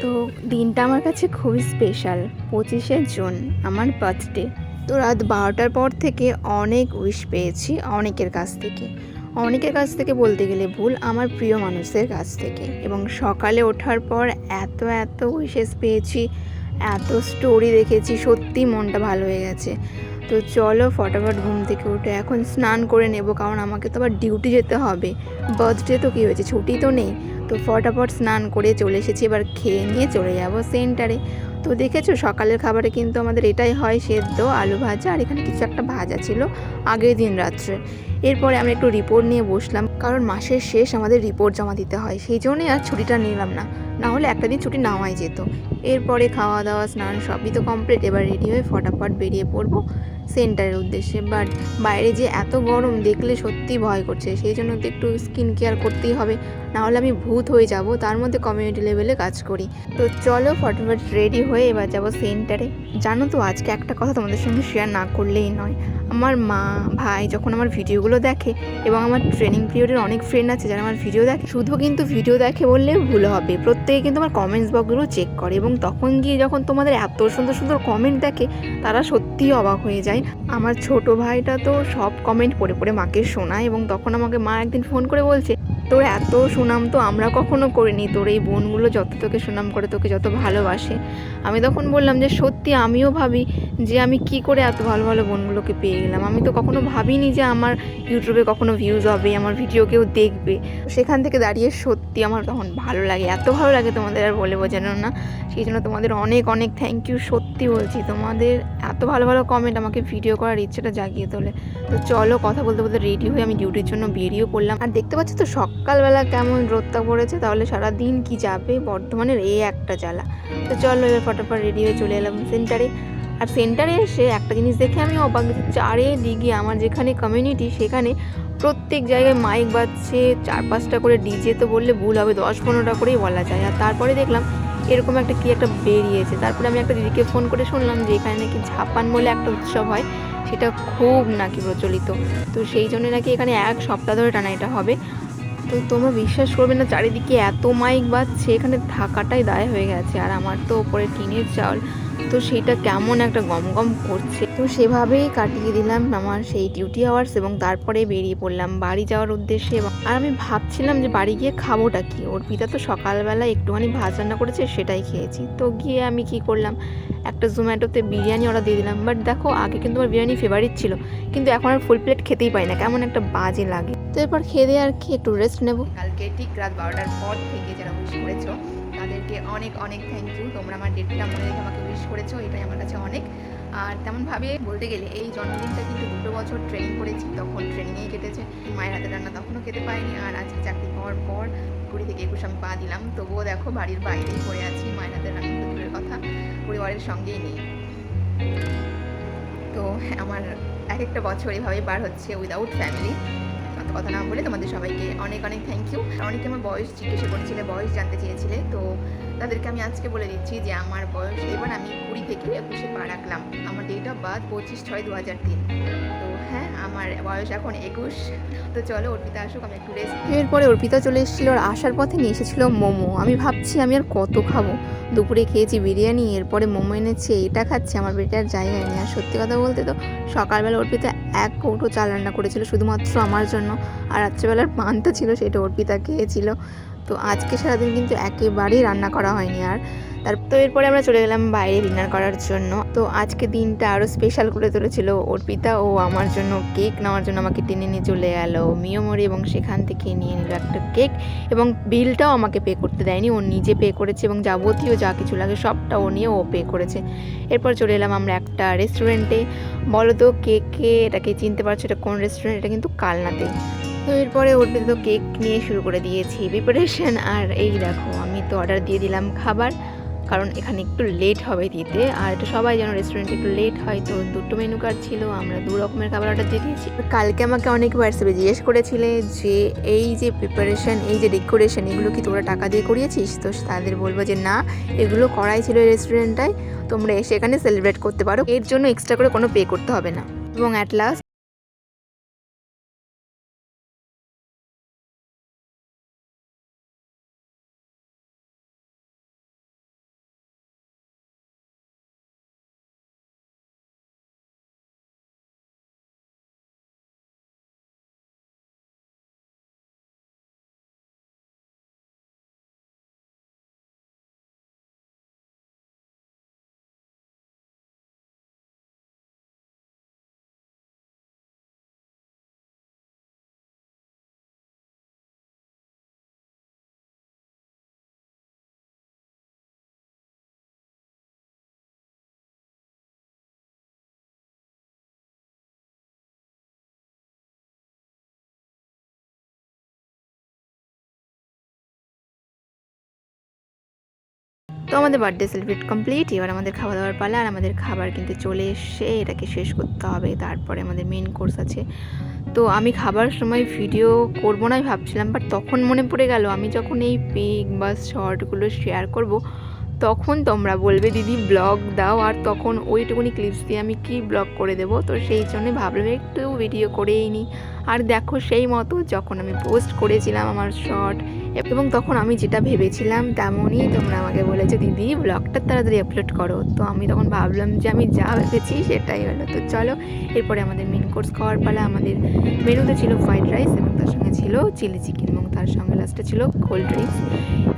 তো দিনটা আমার কাছে খুবই স্পেশাল পঁচিশে জুন, আমার বার্থডে তো রাত বারোটার পর থেকে অনেক উইশ পেয়েছি অনেকের কাছ থেকে। অনেকের কাছ থেকে বলতে গেলে ভুল, আমার প্রিয় মানুষদের কাছ থেকে। এবং সকালে ওঠার পর এত এত উইশেস পেয়েছি, এত স্টোরি দেখেছি, সত্যি মনটা ভালো হয়ে গেছে। তো চলো ফটাফট ঘুম থেকে উঠে এখন স্নান করে নেব, কারণ আমাকে তো আবার ডিউটি যেতে হবে। বার্থডে তো কী হয়েছে? ছুটি তো নেই। তো ফটাফট স্নান করে চলে এসেছি, এবার খেয়ে নিয়ে চলে যাব সেন্টারে তো দেখেছ, সকালের খাবারে কিন্তু আমাদের এটাই হয়, সেদ্ধ, আলু ভাজা আর এখানে কিছু একটা ভাজা ছিল আগের দিন রাত্রে। এরপরে আমরা একটু রিপোর্ট নিয়ে বসলাম, কারণ মাসের শেষ আমাদের রিপোর্ট জমা দিতে হয়, সেই জন্যই আর ছুটিটা নিলাম না। না হলে একটা দিন ছুটি নেওয়াই যেত। এরপরে খাওয়া দাওয়া স্নান সবই তো কমপ্লিট এবার রেডি হয়ে ফটাফট বেরিয়ে পড়ব। সেন্টারের উদ্দেশ্যে। বাট বাইরে যে এত গরম দেখলে সত্যি ভয় করছে। সেই জন্য তো একটু স্কিন কেয়ার করতেই হবে। নাহলে আমি ভূত হয়ে যাব। তার মধ্যে কমিউনিটি লেভেলে কাজ করি। তো চলো ফটোফট রেডি হয়ে এবার যাব সেন্টারে জানো তো আজকে একটা কথা তোমাদের সঙ্গে শেয়ার না করলেই নয়। আমার মা, ভাই যখন আমার ভিডিওগুলো দেখে এবং আমার ট্রেনিং পিরিয়ডের অনেক ফ্রেন্ড আছে যারা আমার ভিডিও দেখে, শুধু কিন্তু ভিডিও দেখে বললে ভুল হবে। প্রত্যেকে কিন্তু আমার কমেন্টস বক্সগুলো চেক করে এবং তখন গিয়ে যখন তোমাদের এত সুন্দর সুন্দর কমেন্ট দেখে, তারা সত্যিই অবাক হয়ে যায়। আমার ছোট ভাইটা তো সব কমেন্ট পড়ে পড়ে মাকে শোনায় এবং তখন আমাকে মা একদিন ফোন করে বলছে, তোর এত সুনাম তো আমরা কখনো করিনি। তোর এই বোনগুলো যত তোকে সুনাম করে, তোকে যত ভালোবাসে। আমি তখন বললাম যে সত্যি আমিও ভাবি যে আমি কি করে এত ভালো ভালো বোনগুলোকে পেয়ে গেলাম। আমি তো কখনো ভাবিনি যে আমার ইউটিউবে কখনো ভিউজ হবে, আমার ভিডিও কেউ দেখবে। সেখান থেকে দাঁড়িয়ে সত্যি আমার তখন ভালো লাগে, এত ভালো লাগে তোমাদের আর বলে বোঝানো না। সেই জন্য তোমাদের অনেক অনেক থ্যাংক ইউ সত্যি বলছি। তোমাদের এত ভালো ভালো কমেন্ট আমাকে ভিডিও করার ইচ্ছেটা জাগিয়ে তোলে। তো চলো কথা বলতে বলতে রেডি হয়ে আমি ডিউটির জন্য বেরিয়েও পড়লাম। আর দেখতে পাচ্ছি তো সকালবেলা কেমন রোদটা পড়েছে, তাহলে সারা দিন কি যাবে? বর্ধমানের এই একটা জ্বালা। তো চলো এবার ফটোফট রেডি হয়ে চলে এলাম। সেন্টারে। আর সেন্টারে এসে একটা জিনিস দেখে আমি অবাক চারিদিকে আমার যেখানে কমিউনিটি সেখানে প্রত্যেক জায়গায় মাইক বাজছে, চার পাঁচটা করে ডিজে তো বললে ভুল হবে, দশ পনেরোটা করেই বলা যায়। আর তারপরে দেখলাম এরকম একটা কি একটা বেরিয়েছে। তারপরে আমি একটা দিদিকে ফোন করে শুনলাম যে এখানে নাকি ঝাপান বলে একটা উৎসব হয়, সেটা খুব নাকি প্রচলিত। তো সেই জন্য নাকি এখানে এক সপ্তাহ ধরে টানা এটা হবে। তো তোমরা বিশ্বাস করবে না, চারিদিকে এত মাইক বাজছে, এখানে থাকাটাই দায় হয়ে গেছে। আর আমার তো ওপরে টিনের চাল তো সেটা কেমন একটা গম গম করছে। তো সেভাবেই কাটিয়ে দিলাম আমার সেই ডিউটি আওয়ার্স এবং তারপরে বেরিয়ে পড়লাম বাড়ি যাওয়ার উদ্দেশ্যে আর আমি ভাবছিলাম যে বাড়ি গিয়ে খাবোটা কি? ওর পিতা তো সকালবেলা একটুখানি ভাত রান্না করেছে সেটাই খেয়েছি। তো গিয়ে আমি কি করলাম, একটা জোম্যাটোতে বিরিয়ানি অর্ডার দিয়ে দিলাম। বাট দেখো, আগে কিন্তু আমার বিরিয়ানি ফেভারিট ছিল, কিন্তু এখন আর ফুল প্লেট খেতেই পাই না। কেমন একটা বাজে লাগে। তো এরপর খেয়ে দিয়ে আর কি একটু রেস্ট নেব। কালকে ঠিক রাত বারোটার পর থেকে যারা উইশ করেছ তাদেরকে অনেক অনেক থ্যাংক ইউ তোমরা আমার ডেটটা মনে রেখে আমাকে উইশ করেছ, এটাই আমার কাছে অনেক। আর তেমনভাবে বলতে গেলে এই জন্মদিনটা কিন্তু দুটো বছর ট্রেনিং করেছি, তখন ট্রেনিংয়েই কেটেছে। মায়ের হাতে রান্না তখনও খেতে পাইনি আর আজকে চাকরি পাওয়ার পর কুড়ি থেকে একুশ আমি পা দিলাম। তবুও দেখো বাড়ির বাইরেই পড়ে আছি, মায়ের হাতে রান্না দূরের কথা, পরিবারের সঙ্গেই নেই। তো আমার এক একটা বছর এভাবেই পার হচ্ছে উইদাউট ফ্যামিলি কথা না বলে তোমাদের সবাইকে অনেক অনেক থ্যাংক ইউ অনেকে আমার বয়স জিজ্ঞেস করেছিলে, বয়স জানতে চেয়েছিলে, তো তাদেরকে আমি আজকে বলে দিচ্ছি যে আমার বয়স, এবার আমি কুড়ি থেকে একুশে পা রাখলাম। আমার ডেট অফ বার্থ পঁচিশ ছয় দু হাজার তিন। তো হ্যাঁ আমার বয়স এখন একুশ। তো চলো, অর্পিতা আসুক, আমি একটু রেস্ট এরপরে অর্পিতা চলে এসেছিল আর আসার পথে নিয়ে এসেছিল মোমো। আমি ভাবছি আমি আর কত খাব। দুপুরে খেয়েছি বিরিয়ানি, এরপরে মোমো এনেছে, এটা খাচ্ছি, আমার পেটের জায়গায় নেই আর সত্যি কথা বলতে তো সকালবেলা অর্পিতা এক কৌটো চাল রান্না করেছিল শুধুমাত্র আমার জন্য। আর রাত্রেবেলার পান্তা ছিল, সেটা অর্পিতা খেয়েছিল। তো আজকে সারাদিন কিন্তু একেবারেই রান্না করা হয়নি আর। তার তো এরপরে আমরা চলে গেলাম বাইরে ডিনার করার জন্য। তো আজকে দিনটা আরও স্পেশাল করে তুলেছিল অর্পিতা। ও আমার জন্য কেক নেওয়ার জন্য আমাকে টেনে নিয়ে চলে গেল। মিয়মরি এবং সেখান থেকে নিয়ে নিল একটা কেক এবং বিলটাও আমাকে পে করতে দেয়নি। ও নিজে পে করেছে এবং যাবতীয় যা কিছু লাগে সবটা ও নিয়ে ও পে করেছে। এরপর চলে এলাম আমরা একটা রেস্টুরেন্টে বলো তো কেকে এটাকে চিনতে পারছ? এটা কোন রেস্টুরেন্ট এটা কিন্তু কালনাতে। তো এরপরে ওর তো কেক নিয়ে শুরু করে দিয়েছি প্রিপারেশন আর এই দেখো, আমি তো অর্ডার দিয়ে দিলাম খাবার, কারণ এখানে একটু লেট হবে দিতে। আর এটা সবাই যেন রেস্টুরেন্টে একটু লেট হয়, তো দুটো মেনু কার্ড ছিল, আমরা দু রকমের খাবার অর্ডার দিয়ে দিয়েছি। কালকে আমাকে অনেক হোয়াটসঅ্যাপে জিজ্ঞেস করেছিলে যে, এই যে প্রিপারেশন এই যে ডেকোরেশন এগুলো কি তোরা টাকা দিয়ে করিয়েছিস? তো তাদের বলব যে, না, এগুলো করাই ছিল রেস্টুরেন্টটায় তোমরা এসে এখানে সেলিব্রেট করতে পারো। এর জন্য এক্সট্রা করে কোনো পে করতে হবে না। এবং অ্যাট লাস্ট তো আমাদের বার্থডে সেলিব্রেট কমপ্লিট এবার আমাদের খাওয়া দাওয়ার পালা আর আমাদের খাবার কিন্তু চলে এসে এটাকে শেষ করতে হবে, তারপরে আমাদের মেন কোর্স আছে। তো আমি খাবার সময় ভিডিও করব না ভাবছিলাম বাট তখন মনে পড়ে গেল, আমি যখন এই পিক বা শর্টগুলো শেয়ার করব, তখন তোমরা বলবে, দিদি ব্লগ দাও। আর তখন ওইটুকুনি ক্লিপস দিয়ে আমি কি ব্লগ করে দেবো? তো সেই জন্য ভাবলাম, একটু ভিডিও করেই নিই আর দেখো, সেই মতো যখন আমি পোস্ট করেছিলাম আমার শর্ট এবং তখন আমি যেটা ভেবেছিলাম তেমনই তোমরা আমাকে বলেছে, দিদি ব্লগটা তাড়াতাড়ি আপলোড করো। তো আমি তখন ভাবলাম যে আমি যা ভেবেছি সেটাই হলো। তো চলো, এরপরে আমাদের মেন কোর্স খাওয়ার পালা। আমাদের মেনুতে ছিল ফ্রাইড রাইস এবং তার সঙ্গে ছিল চিলি চিকেন এবং তার সঙ্গে লাস্টে ছিল কোল্ড ড্রিঙ্কস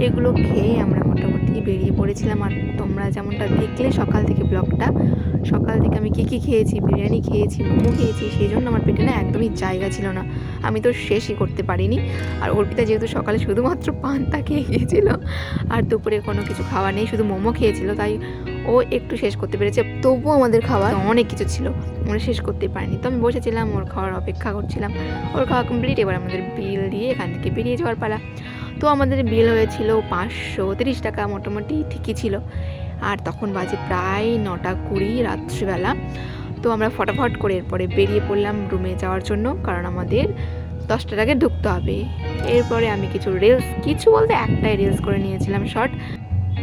এগুলো খেয়ে আমরা মোটামুটি বেরিয়ে পড়েছিলাম আর তোমরা যেমনটা দেখলে সকাল থেকে ব্লগটা, সকাল থেকে আমি কী কী খেয়েছি, বিরিয়ানি খেয়েছি, মোমো খেয়েছি, সেই জন্য আমার পেটে না একদমই জায়গা ছিল না। আমি তো শেষই করতে পারিনি। আর অর্পিতা যেহেতু সকালে শুধুমাত্র পান্তা খেয়ে গিয়েছিল আর দুপুরে কোনো কিছু খাওয়া নেই, শুধু মোমো খেয়েছিল, তাই ও একটু শেষ করতে পেরেছে। তবুও আমাদের খাওয়া অনেক কিছু ছিল, আমরা শেষ করতে পারিনি। তো আমি বসেছিলাম, ওর খাওয়ার অপেক্ষা করছিলাম। ওর খাওয়া কমপ্লিট এবার আমাদের বিল দিয়ে এখান থেকে বেরিয়ে যাওয়ার পালা। তো আমাদের বিল হয়েছিল পাঁচশো তিরিশ টাকা মোটামুটি ঠিকই ছিল। আর তখন বাজে প্রায় নটা কুড়ি রাত্রিবেলা। তো আমরা ফটাফট করে এরপরে বেরিয়ে পড়লাম রুমে যাওয়ার জন্য, কারণ আমাদের দশটার আগে ঢুকতে হবে। এরপরে আমি কিছু রিলস কিছু বলতে একটাই রিলস করে নিয়েছিলাম শর্ট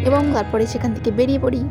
এবং তারপরে সেখান থেকে বেরিয়ে পড়ি।